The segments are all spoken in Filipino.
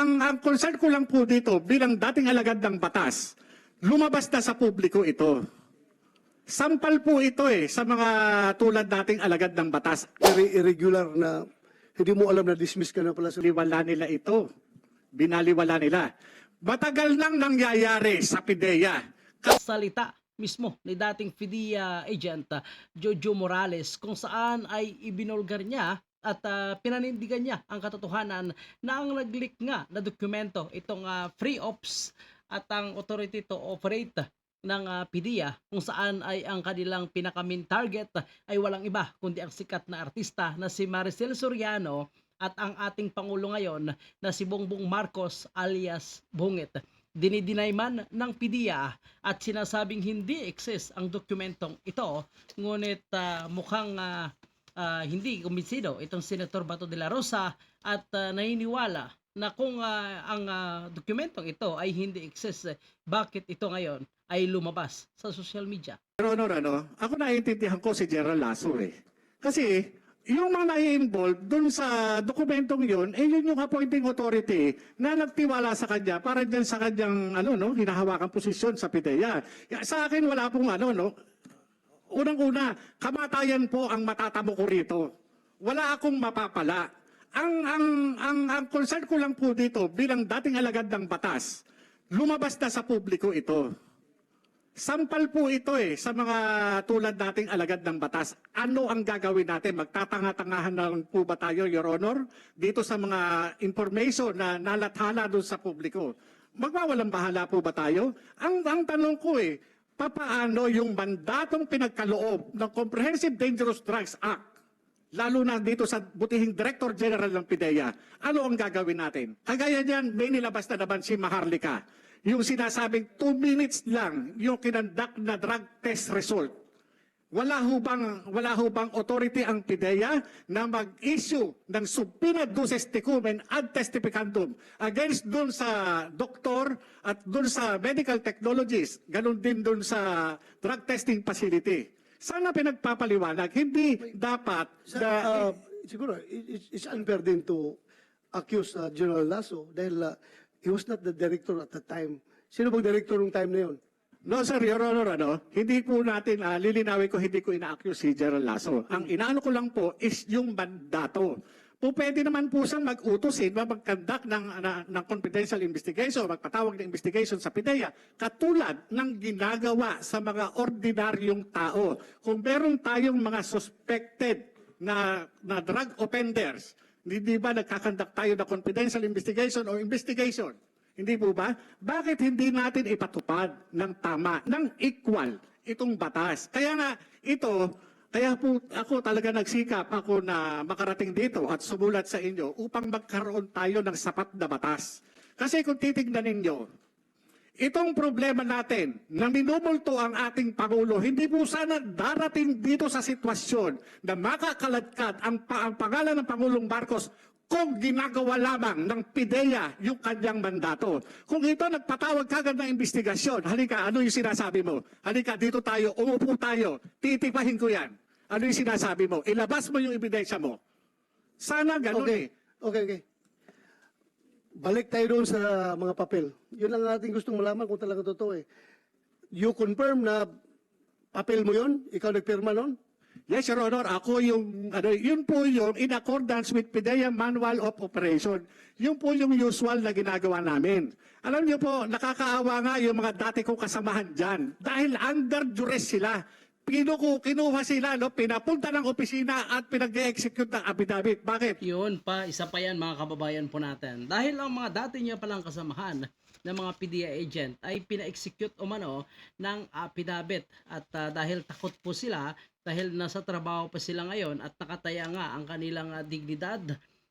Ang, ang concern ko lang po dito, bilang dating alagad ng batas, lumabas na sa publiko ito. Sampal po ito eh, sa mga tulad nating alagad ng batas. Very irregular na hindi mo alam na dismiss ka na pala sa Binaliwala nila ito. Binaliwala nila. Matagal nang nangyayari sa PIDEA. salita mismo ni dating FIDIA agent Jojo Morales kung saan ay ibinulgar niya at uh, pinanindigan niya ang katotohanan na ang nag-leak nga na dokumento itong uh, free ops at ang authority to operate ng uh, PIDEA kung saan ay ang kanilang pinaka main target ay walang iba kundi ang sikat na artista na si Maricel Soriano at ang ating Pangulo ngayon na si Bongbong Marcos alias Bungit. Dinidinay man ng PIDEA at sinasabing hindi exist ang dokumentong ito ngunit ah, mukhang ah, ah, hindi kumbinsido itong Senator Bato de la Rosa at ah, naniniwala na kung ah, ang ah, dokumentong ito ay hindi exist, eh, bakit ito ngayon ay lumabas sa social media? Pero ano, ano, ako naiintindihan ko si General Lasso eh. Kasi yung mga nai-involve dun sa dokumentong yun, eh yun yung appointing authority na nagtiwala sa kanya para dyan sa kanyang ano, no, hinahawakan posisyon sa PIDEA. Sa akin wala pong ano, no, Unang-una, kamatayan po ang matatamo ko rito. Wala akong mapapala. Ang, ang, ang, ang concern ko lang po dito, bilang dating alagad ng batas, lumabas na sa publiko ito. Sampal po ito eh, sa mga tulad nating alagad ng batas. Ano ang gagawin natin? Magtatanga-tangahan na lang po ba tayo, Your Honor, dito sa mga information na nalathala doon sa publiko? Magwawalang bahala po ba tayo? Ang, ang tanong ko eh, papaano yung mandatong pinagkaloob ng Comprehensive Dangerous Drugs Act, lalo na dito sa butihing Director General ng PIDEA, ano ang gagawin natin? Kagaya niyan, may nilabas na naman si Maharlika. Yung sinasabing 2 minutes lang yung kinandak na drug test result. Wala ho bang, wala ho bang authority ang PIDEA na mag-issue ng subpoena duces tecum ad testificandum against dun sa doktor at dun sa medical technologies, ganun din dun sa drug testing facility. Sana pinagpapaliwanag, hindi dapat Sa, na, uh, siguro, it- it's, it's unfair din to accuse uh, General Lasso dahil uh, he was not the director at the time. Sino bang director nung time na yun? No, sir, Your Honor, ano, hindi po natin, ah, lilinawin ko, hindi ko ina-accuse si General Lasso. Ang inaano ko lang po is yung mandato. Po pwede naman po siyang mag-utosin, na mag-conduct ng, na, ng confidential investigation, magpatawag ng investigation sa PIDEA, katulad ng ginagawa sa mga ordinaryong tao. Kung meron tayong mga suspected na, na drug offenders, hindi ba nagkakandak tayo na confidential investigation o investigation? Hindi po ba? Bakit hindi natin ipatupad ng tama, ng equal itong batas? Kaya nga ito, kaya po ako talaga nagsikap ako na makarating dito at sumulat sa inyo upang magkaroon tayo ng sapat na batas. Kasi kung titignan ninyo, itong problema natin na minumulto ang ating Pangulo, hindi po sana darating dito sa sitwasyon na makakaladkad ang, pa- ang pangalan ng Pangulong Marcos kung ginagawa lamang ng PIDEA yung kanyang mandato. Kung ito nagpatawag kagad ng investigasyon, halika, ano yung sinasabi mo? Halika, dito tayo, umupo tayo, titipahin ko yan. Ano yung sinasabi mo? Ilabas mo yung ebidensya mo. Sana ganun eh. Okay, okay, okay. Balik tayo doon sa mga papel. Yun lang ating gustong malaman kung talaga totoo eh. You confirm na papel mo yun? Ikaw nagpirma nun? Yes, Your Honor. Ako yung, ano, yun po yung in accordance with PIDEA Manual of Operation. Yun po yung usual na ginagawa namin. Alam niyo po, nakakaawa nga yung mga dati kong kasamahan dyan. Dahil under duress sila. Kinuku, kinuha sila, no? pinapunta ng opisina at pinag-execute ng affidavit. Bakit? Yun pa, isa pa yan mga kababayan po natin. Dahil ang mga dati niya palang kasamahan ng mga PDA agent ay pina-execute umano ng affidavit at ah, dahil takot po sila dahil nasa trabaho pa sila ngayon at nakataya nga ang kanilang ah, dignidad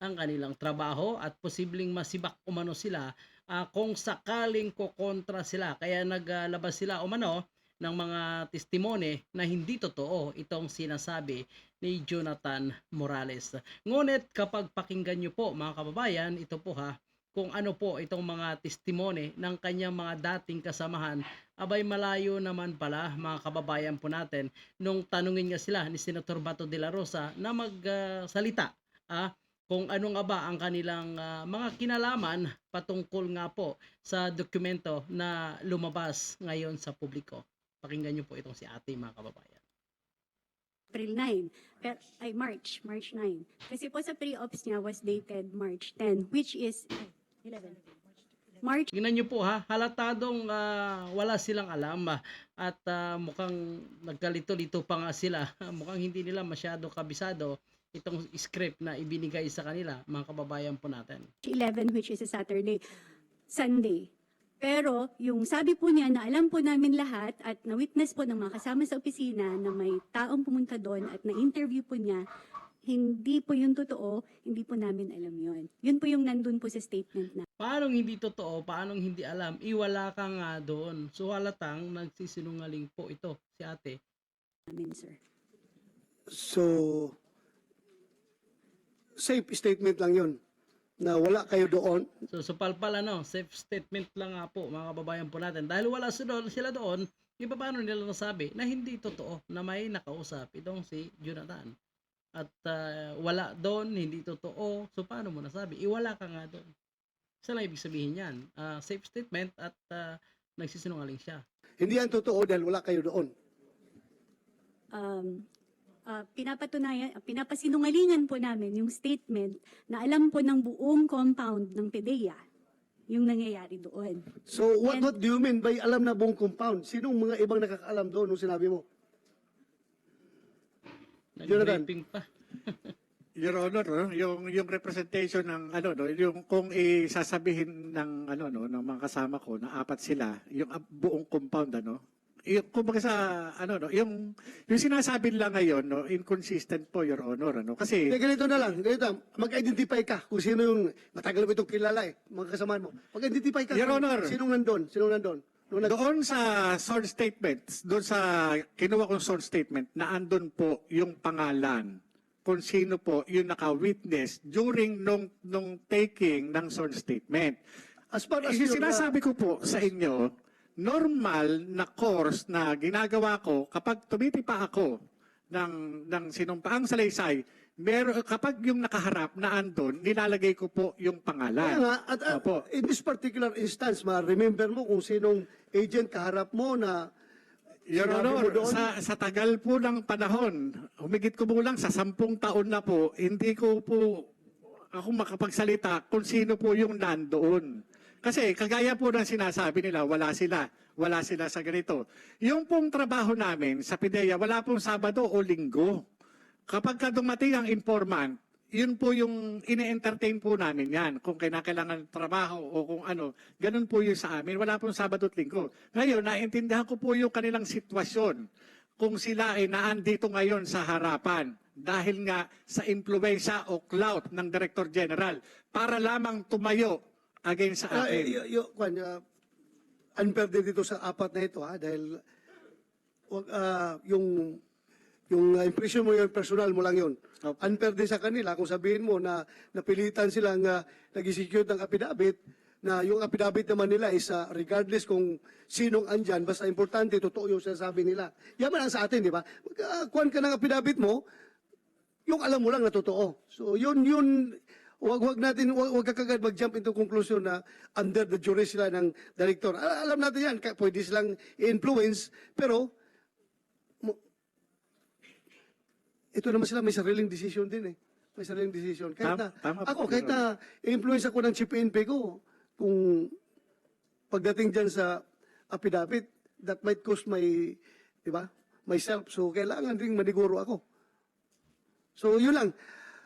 ang kanilang trabaho at posibleng masibak umano sila ah, kung sakaling kokontra sila kaya naglabas sila umano ng mga testimone na hindi totoo itong sinasabi ni Jonathan Morales. Ngunit kapag pakinggan nyo po mga kababayan, ito po ha, kung ano po itong mga testimone ng kanyang mga dating kasamahan, abay malayo naman pala mga kababayan po natin nung tanungin nga sila ni Senator Bato de la Rosa na magsalita ah, kung ano nga ba ang kanilang ah, mga kinalaman patungkol nga po sa dokumento na lumabas ngayon sa publiko. Pakinggan niyo po itong si ate mga kababayan. April 9, pero, ay March, March 9. Kasi po sa pre-ops niya was dated March 10, which is ay, 11. March Tingnan niyo po ha, halatadong ah, wala silang alam ah, at ah, mukhang nagkalito-lito pa nga sila. mukhang hindi nila masyado kabisado itong script na ibinigay sa kanila, mga kababayan po natin. 11, which is a Saturday, Sunday. Pero yung sabi po niya na alam po namin lahat at na-witness po ng mga kasama sa opisina na may taong pumunta doon at na-interview po niya, hindi po yun totoo, hindi po namin alam yun. Yun po yung nandun po sa statement na. Paano hindi totoo, paano hindi alam, iwala ka nga doon. So halatang nagsisinungaling po ito, si ate. namin, sir. So, safe statement lang yun na wala kayo doon. So, so palpal ano, safe statement lang nga po mga kababayan po natin. Dahil wala sila, sila doon, di ba paano nila nasabi na hindi totoo na may nakausap itong si Jonathan. At ah, wala doon, hindi totoo. So paano mo nasabi? Iwala ka nga doon. Isa lang ibig sabihin yan. Ah, safe statement at ah, nagsisinungaling siya. Hindi yan totoo dahil wala kayo doon. um, ah, pinapatunayan, pinapasinungalingan po namin yung statement na alam po ng buong compound ng PDEA yung nangyayari doon. So, what, And- what do you mean by alam na buong compound? Sinong mga ibang nakakaalam doon nung sinabi mo? Jonathan. Pa. Your Honor, no, yung yung representation ng ano no, yung kung isasabihin ng ano no ng mga kasama ko na apat sila, yung ab- buong compound ano. Yung kumbaga sa ano no, yung yung sinasabi lang ngayon no, inconsistent po your honor ano kasi Hindi, ganito na lang. Ganito, mag-identify ka kung sino yung matagal mo itong kilala eh, mga kasamaan mo. Mag-identify ka. Your kung Honor. Sinong nandun? Sinong nandun? Nung nag- doon sa sword statement, doon sa kinuha kong sword statement na andun po yung pangalan kung sino po yung naka-witness during nung nung taking ng sword statement. as far as Yung your, uh, sinasabi ko po sa inyo, normal na course na ginagawa ko kapag tumitipa ako ng, ng sinumpaang salaysay, meron, kapag yung nakaharap na andon, nilalagay ko po yung Kaya pangalan. nga, at, at Opo. in this particular instance, ma-remember mo kung sinong agent kaharap mo na Your sinabi Honor, doon? sa, sa tagal po ng panahon, humigit ko lang sa sampung taon na po, hindi ko po ako makapagsalita kung sino po yung nandoon. Kasi kagaya po ng sinasabi nila, wala sila. Wala sila sa ganito. Yung pong trabaho namin sa PIDEA, wala pong Sabado o Linggo. Kapag ka dumating ang informant, yun po yung ine-entertain po namin yan. Kung kinakailangan ng trabaho o kung ano, ganun po yun sa amin. Wala pong Sabado at Linggo. Ngayon, naintindihan ko po yung kanilang sitwasyon. Kung sila ay naandito ngayon sa harapan dahil nga sa impluensya o clout ng Director General para lamang tumayo against sa Ah, akin. y- y- kwan, ah, unfair din dito sa apat na ito ha dahil wag, ah, yung yung ah, impression mo yung personal mo lang yun. Opo. Unfair din sa kanila kung sabihin mo na napilitan silang uh, nag-execute ng affidavit na yung affidavit naman nila is ah, regardless kung sinong andyan, basta importante, totoo yung sinasabi nila. Yaman ang sa atin, di ba? Uh, kuhan ka ng affidavit mo, yung alam mo lang na totoo. So yun yun wag wag natin wag, wag ka kagad mag-jump into conclusion na under the jury sila ng director. Al- alam natin yan, pwede silang i-influence pero ito naman sila may sariling decision din eh. May sariling decision. Kahit na, tama ako, kahit na influence ako ng chief PNP ko, kung pagdating dyan sa affidavit, that might cost my, di ba, myself. So, kailangan ring maniguro ako. So, yun lang.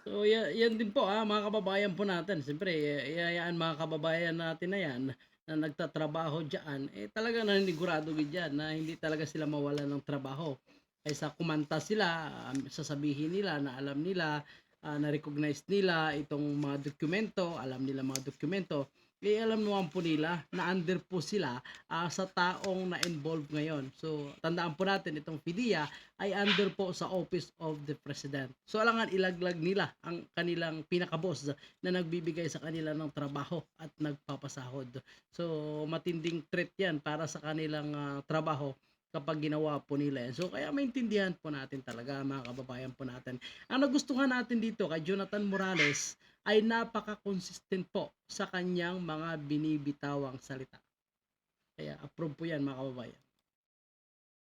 So ya- yan din po ah, mga kababayan po natin. Siyempre, eh, yan mga kababayan natin na yan na nagtatrabaho diyan, eh talaga nanigurado gid yan na hindi talaga sila mawala ng trabaho. Kaysa kumanta sila, um, sasabihin nila na alam nila, ah, na-recognize nila itong mga dokumento, alam nila mga dokumento, eh alam naman po nila na under po sila ah, sa taong na-involve ngayon. So, tandaan po natin itong FIDIA ay under po sa Office of the President. So, alangan ilaglag nila ang kanilang pinakaboss na nagbibigay sa kanila ng trabaho at nagpapasahod. So, matinding threat yan para sa kanilang ah, trabaho kapag ginawa po nila yan. So kaya maintindihan po natin talaga mga kababayan po natin. Ang nagustuhan natin dito kay Jonathan Morales ay napaka-consistent po sa kanyang mga binibitawang salita. Kaya approve po yan mga kababayan.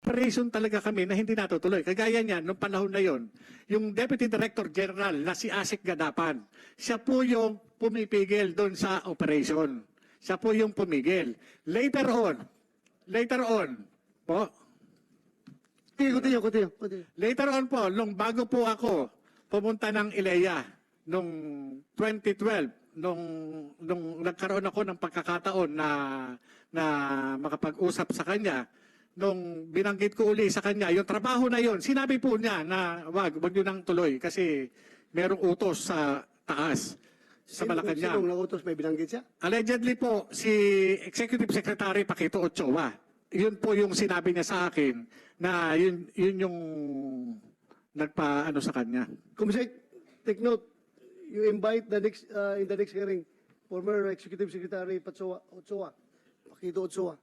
operation talaga kami na hindi natutuloy. Kagaya niya, nung panahon na yon, yung Deputy Director General na si Asik Gadapan, siya po yung pumipigil doon sa operation. Siya po yung pumigil. Later on, later on, po, Continue, continue, continue. continue. later on po, nung bago po ako pumunta ng ILEA, nung 2012, nung, nung nagkaroon ako ng pagkakataon na, na makapag-usap sa kanya, nung binanggit ko uli sa kanya, yung trabaho na yon, sinabi po niya na wag, wag yun nang tuloy kasi merong utos sa taas sa Sino- Malacanang. Sinong nautos may binanggit siya? Allegedly po, si Executive Secretary Paquito Ochoa, yun po yung sinabi niya sa akin na yun, yun yung nagpa ano sa kanya. Kumisek, take note, you invite the next, uh, in the next hearing, former Executive Secretary Patsoa, Otsoa, Pakito Otsoa.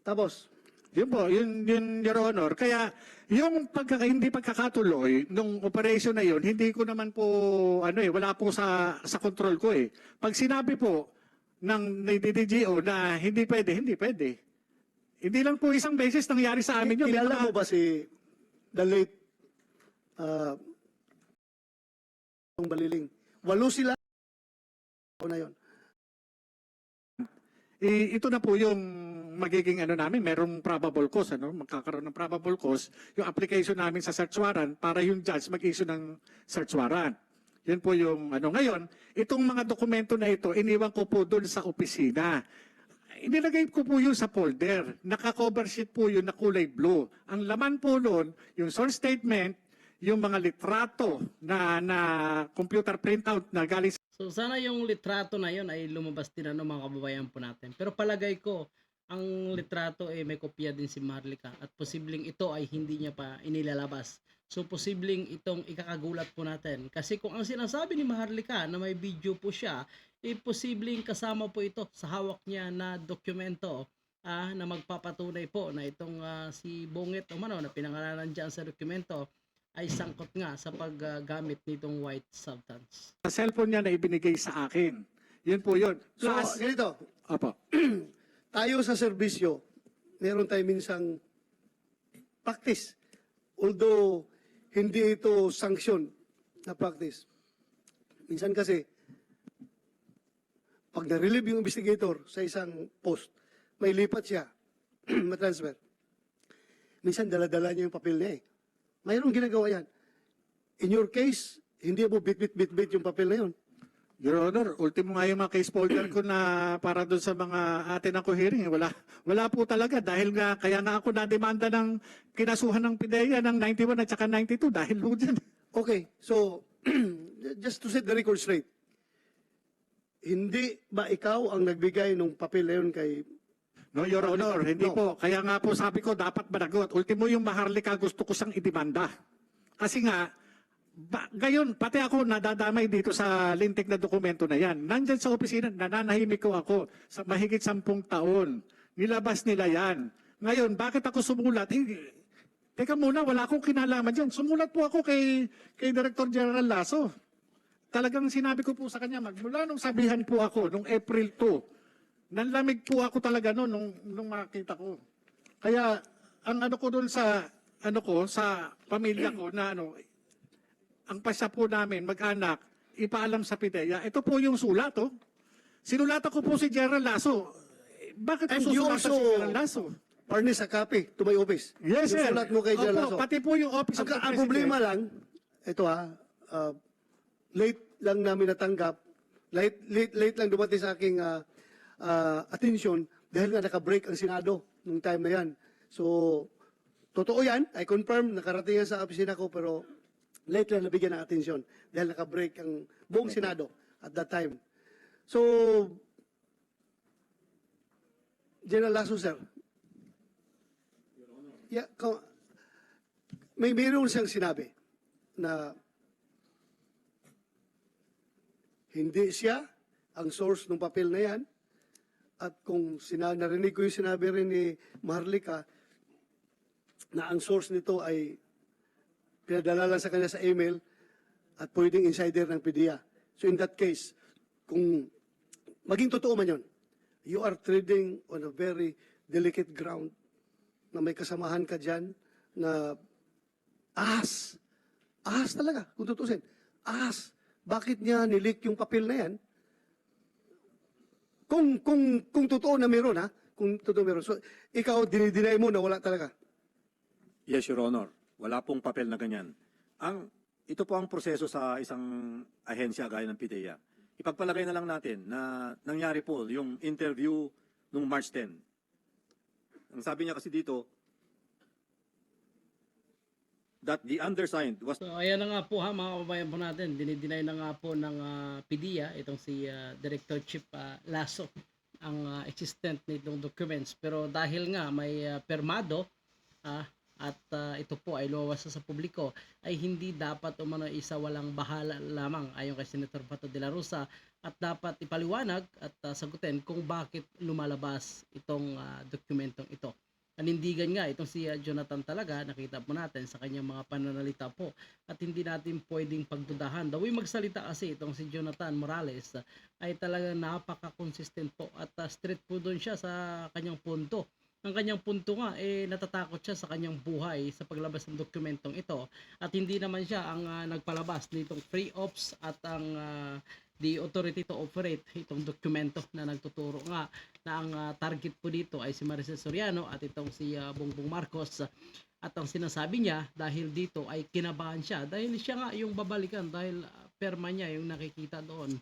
Tapos, Yun po, yun, yun, Your Honor. Kaya yung pagkaka, hindi pagkakatuloy nung operation na yun, hindi ko naman po, ano eh, wala po sa, sa control ko eh. Pag sinabi po ng DDGO na hindi pwede, hindi pwede. Hindi lang po isang beses nangyari sa amin yun. Kilala mo ba si the late uh, Baliling? Walo sila na yon. I- ito na po yung magiging ano namin, merong probable cause, ano, magkakaroon ng probable cause, yung application namin sa search warrant para yung judge mag-issue ng search warrant. Yun po yung ano. Ngayon, itong mga dokumento na ito, iniwan ko po doon sa opisina. Inilagay ko po yun sa folder. Naka-cover sheet po yun na kulay blue. Ang laman po noon, yung source statement, yung mga litrato na, na computer printout na galing So sana yung litrato na yon ay lumabas din ano mga kababayan po natin. Pero palagay ko, ang litrato ay may kopya din si Marlica at posibleng ito ay hindi niya pa inilalabas. So posibleng itong ikakagulat po natin. Kasi kung ang sinasabi ni Maharlika na may video po siya, eh posibleng kasama po ito sa hawak niya na dokumento ah, na magpapatunay po na itong ah, si Bongit umano na pinangalanan dyan sa dokumento ay sangkot nga sa paggamit nitong white substance. sa cellphone niya na ibinigay sa akin. Yun po yun. So, Plus, ganito, Opo. tayo sa serbisyo, meron tayo minsang practice. Although, hindi ito sanction na practice. Minsan kasi, pag na-relieve yung investigator sa isang post, may lipat siya, matransfer. Minsan, dala-dala niya yung papel niya eh. Mayroong ginagawa yan. In your case, hindi mo bit-bit-bit-bit yung papel na yun. Your Honor, ultimo nga yung mga case folder ko na para doon sa mga atin ako hearing. eh. Wala, wala po talaga dahil nga, kaya nga ako na-demanda ng kinasuhan ng PIDEA ng 91 at saka 92 dahil po dyan. Okay, so just to set the record straight, hindi ba ikaw ang nagbigay ng papel na yun kay... No, Your Honor, hindi No. po. Kaya nga po sabi ko, dapat managot. Ultimo yung Maharlika gusto ko siyang idemanda. Kasi nga, ba, gayon, pati ako nadadamay dito sa lintik na dokumento na yan. Nandyan sa opisina, nananahimik ko ako sa mahigit sampung taon. Nilabas nila yan. Ngayon, bakit ako sumulat? Eh, teka muna, wala akong kinalaman dyan. Sumulat po ako kay, kay Director General Lasso. Talagang sinabi ko po sa kanya, magmula nung sabihan po ako, nung April 2, nanlamig po ako talaga noon nung, nung makita ko. Kaya, ang ano ko doon sa, ano ko, sa pamilya ko na ano, ang pasya po namin, mag-anak, ipaalam sa PIDEA, ito po yung sulat, oh. Sinulatan ko po si General Lasso. Bakit And po you susulatan also- si General Lasso? Furnish a copy to my office. Yes, Yung sir. sulat mo kay Opo, General Lasso. pati po yung Office Ang, of the ang President. problema lang, ito ha, uh, late lang namin natanggap, late, late, late lang dumating sa aking uh, uh, attention dahil nga naka-break ang Senado nung time na yan. So, totoo yan, I confirm, nakarating yan sa opisina ko, pero late lang nabigyan ng atensyon dahil naka-break ang buong Senado at that time. So, General Lasso, sir. Yeah, may mayroon siyang sinabi na hindi siya ang source ng papel na yan At kung sina, narinig ko yung sinabi rin ni Maharlika na ang source nito ay pinadala lang sa kanya sa email at pwedeng insider ng PDEA. So in that case, kung maging totoo man yun, you are trading on a very delicate ground na may kasamahan ka dyan na ahas. Ahas talaga, kung tutusin. Ahas. Bakit niya nilik yung papel na yan? Kung, kung, kung totoo na meron, ha? Kung totoo meron. So, ikaw, dinidinay mo na wala talaga. Yes, Your Honor. Wala pong papel na ganyan. Ang, ito po ang proseso sa isang ahensya gaya ng PIDEA. Ipagpalagay na lang natin na nangyari po yung interview nung March 10. Ang sabi niya kasi dito, that the undersigned was So ayan na nga po ha mga kababayan po natin, dinideny na nga po ng ah, PDEA itong si ah, Director Chief ah, Lasso ang ah, existent nitong documents pero dahil nga may ah, permado ah, at ah, ito po ay na sa publiko ay hindi dapat umano isa walang bahala lamang ayon kay Senator Bato de la Rosa at dapat ipaliwanag at ah, sagutin kung bakit lumalabas itong ah, dokumentong ito. Panindigan nga itong si Jonathan talaga, nakita po natin sa kanyang mga pananalita po at hindi natin pwedeng pagdudahan. Way magsalita kasi itong si Jonathan Morales ay talagang napaka-consistent po at ah, straight po doon siya sa kanyang punto. Ang kanyang punto nga, eh, natatakot siya sa kanyang buhay sa paglabas ng dokumentong ito at hindi naman siya ang ah, nagpalabas nitong free ops at ang ah, the authority to operate itong dokumento na nagtuturo nga na ang ah, target po dito ay si Maricel Soriano at itong si ah, Bongbong Marcos at ang sinasabi niya dahil dito ay kinabahan siya dahil siya nga yung babalikan dahil ah, perma niya yung nakikita doon.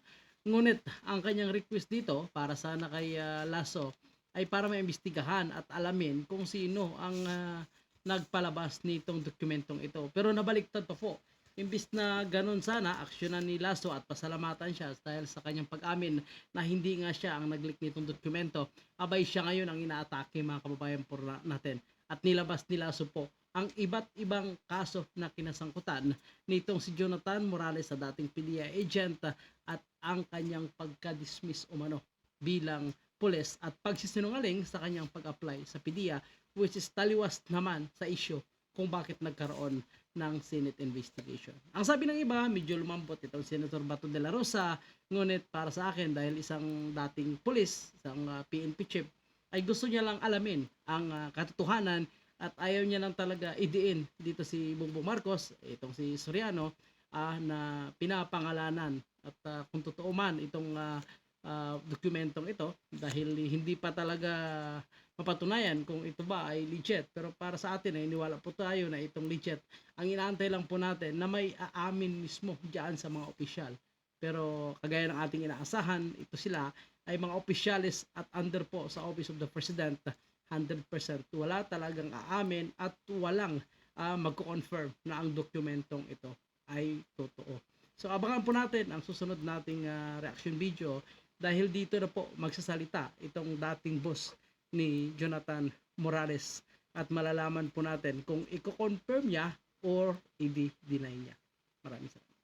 Ngunit ang kanyang request dito para sana kay ah, Lasso ay para maimbestigahan at alamin kung sino ang ah, nagpalabas nitong dokumentong ito. Pero nabaliktad pa po. Imbis na ganun sana, aksyonan ni Lasso at pasalamatan siya dahil sa kanyang pag-amin na hindi nga siya ang nag-leak nitong dokumento, abay siya ngayon ang inaatake mga kababayan po na- natin. At nilabas ni Lasso po ang iba't ibang kaso na kinasangkutan nitong si Jonathan Morales sa dating PDEA agent at ang kanyang pagka-dismiss umano bilang pulis at pagsisinungaling sa kanyang pag-apply sa PDEA which is taliwas naman sa issue kung bakit nagkaroon ng Senate investigation. Ang sabi ng iba, medyo lumambot itong Senator Bato de la Rosa, ngunit para sa akin dahil isang dating pulis, isang ah, PNP chief, ay gusto niya lang alamin ang ah, katotohanan at ayaw niya lang talaga idiin dito si Bongbong Marcos, itong si Soriano, ah, na pinapangalanan at ah, kung totoo man itong ah, ah, dokumentong ito dahil hindi pa talaga mapatunayan kung ito ba ay legit. Pero para sa atin ay niwala po tayo na itong legit. Ang inaantay lang po natin na may aamin mismo diyan sa mga opisyal. Pero kagaya ng ating inaasahan, ito sila ay mga opisyalis at under po sa Office of the President 100%. Wala talagang aamin at walang ah, magko-confirm na ang dokumentong ito ay totoo. So abangan po natin ang susunod nating ah, reaction video dahil dito na po magsasalita itong dating boss ni Jonathan Morales at malalaman po natin kung i-confirm niya or i-deny niya. Maraming salamat.